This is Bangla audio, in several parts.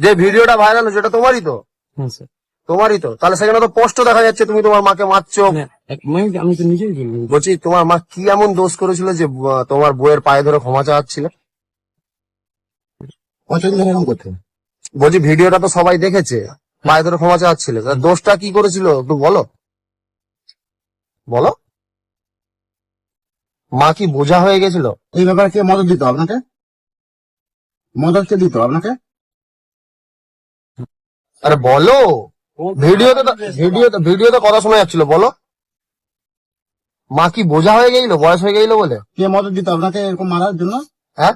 যে ভিডিওটা ভাইরাল হচ্ছে ওটা তোমারই তো? হ্যাঁ তোমারই তো? তাহলে সেখানে তো স্পষ্ট দেখা যাচ্ছে তুমি তোমার মাকে মারছো। আমি তো নিজেই বলছি তোমার মা কি এমন দোষ করেছিল যে তোমার বইয়ের পায়ে ধরে ক্ষমা চাচ্ছিল বলছি ভিডিওটা তো সবাই দেখেছে। পায়ে ধরে ক্ষমা চাচ্ছিল তা দোষটা কি করেছিল একটু বলো? বলো? মা কি বোঝা হয়ে গেছিল? এই ব্যাপারে কে মদত দিত আপনাকে? মদত কে দিত আপনাকে? আরে বলো। ভিডিওতে তো ভিডিওতে ভিডিওতে কথা শোনা যাচ্ছিল বলো। মা কি বোঝা হয়ে গেছিল? বয়স হয়ে গেছিল বলে? কে মদত দিত আপনাকে এরকম মারার জন্য? হ্যাঁ?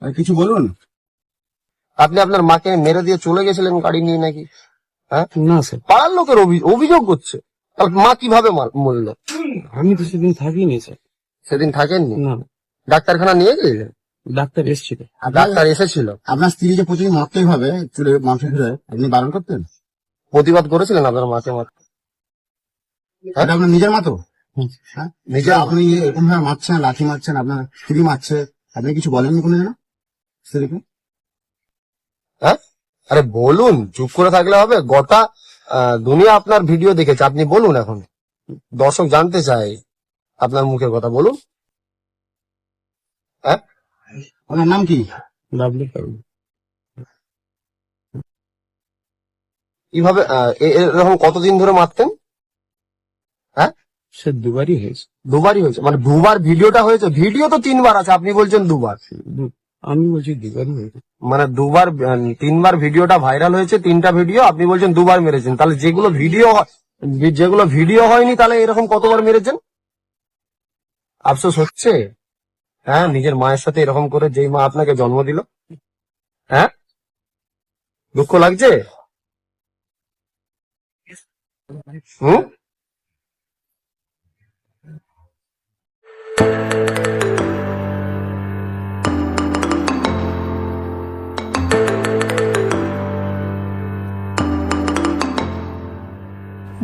আর কিছু বলুন। আপনি আপনার মাকে মেরে দিয়ে চলে গেছিলেন গাড়ি নিয়ে নাকি? হ্যাঁ? না স্যার। পাড়ার লোকের অভি- অভিযোগ করছে তাহলে মা কীভাবে মার- মরলো? আমি তো সেদিন থাকিনি স্যার। সেদিন থাকেননি? না। ডাক্তারখানা নিয়ে গেলেন? ডাক্তার এসেছিল। ডাক্তার এসেছিল? আপনার স্ত্রী যে প্রচুর মরতেই হবে চুলে মাংস ফিরে আপনি বারণ করতেন? প্রতিবাদ করেছিলেন আপনার মাকে মারতে এটা আপনার নিজের মতো। হ্যাঁ? নিজের আপনি এরকম ভাবে মারছেন লাঠি মারছেন আপনার স্ত্রী মারছে আপনি কিছু বলেননি কোনো দিনও স্ত্রীকে? হ্যাঁ? আরে বলুন চুপ করে থাকলে হবে গোটা দুনিয়া আপনার ভিডিও দেখেছে। আপনি বলুন এখন। দর্শক জানতে চায় আপনার মুখের কথা। বলুন। হ্যাঁ? ওনার নাম কি? ডাবলু কীভাবে আহ, এরকম কতদিন ধরে মারতেন? হ্যাঁ? সে দুবারই হয়েছে। দুবারই হয়েছে। মানে দুবার ভিডিওটা হয়েছে। ভিডিও তো তিনবার আছে। আপনি বলছেন দুবার। আমি বলছি দুবারই হয়েছে। মানে দুবার তিনবার ভিডিওটা ভাইরাল হয়েছে, তিনটা ভিডিও, আপনি বলছেন দুবার মেরেছেন। তাহলে যেগুলো ভিডিও যেগুলো ভিডিও হয়নি, তাহলে এরকম কতবার মেরেছেন? আফসোস হচ্ছে? হ্যাঁ নিজের মায়ের সাথে এরকম করে যেই মা আপনাকে জন্ম দিল। হ্যাঁ? দুঃখ লাগছে? হুম?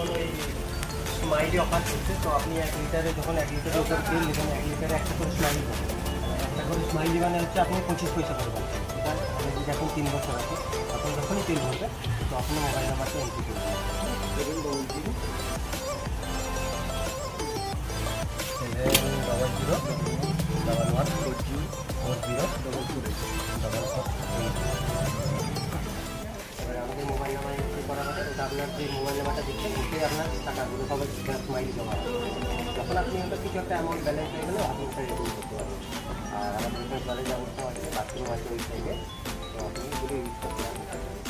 এখানে ওই স্মাইলি অফার করছে, তো আপনি এক লিটারে যখন এক লিটারের উপর তেল নেবেন এক লিটারে একটা করে স্মাইলি পাবেন একটা করে স্মাইলি মানে হচ্ছে আপনি পঁচিশ পয়সা পাবেন আছে আপনি এখন তিন বছর আছে তখন যখনই তেল ভরবে তো আপনি মোবাইল নাম্বারটা এন্ট্রি করবেন আপনার যে মোবাইল নাম্বারটা দিচ্ছেন, ওতে আপনার টাকাগুলো সবাই স্মাইলি জমা হবে যখন আপনি ওটা কিছু একটা অ্যামাউন্ট ব্যালেন্স হয়ে গেলে, আপনি ওটা রেডিং করতে পারেন আর আমাদের এখানে ব্যবস্থা আছে বাথরুম আছে ওই সাইডে তো আপনি ইউজ করতে পারবেন।